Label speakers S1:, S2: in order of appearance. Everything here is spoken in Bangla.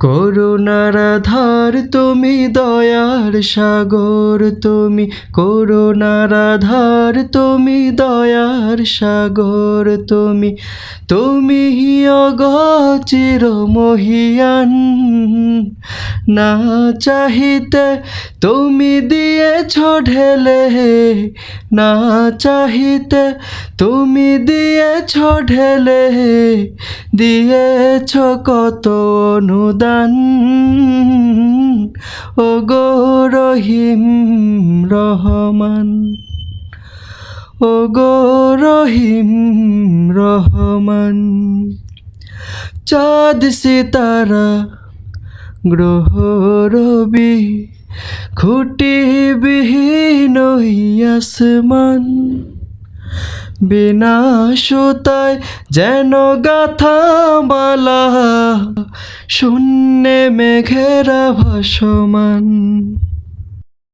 S1: করুণার ধার তুমি দয়ার সাগর, তুমি করুণার ধার তুমি দয়ার সাগর, তুমি তুমি অগচির মহিয়ান। না চাহিতে তুমি দিয়েছ ঢেলে, না চাহিতে তুমি দিয়েছ ঢেলে, দিয়েছ কত অনুদান। ও গো রহিম রহমান ও গো রহিম রহমান, চাঁদ সিতারা গ্রহ রবি খুঁটি বিহীন আসমান। বিনা সুতায় যেন গাথা মালা শূন্যে মেঘেরা ভাসমান।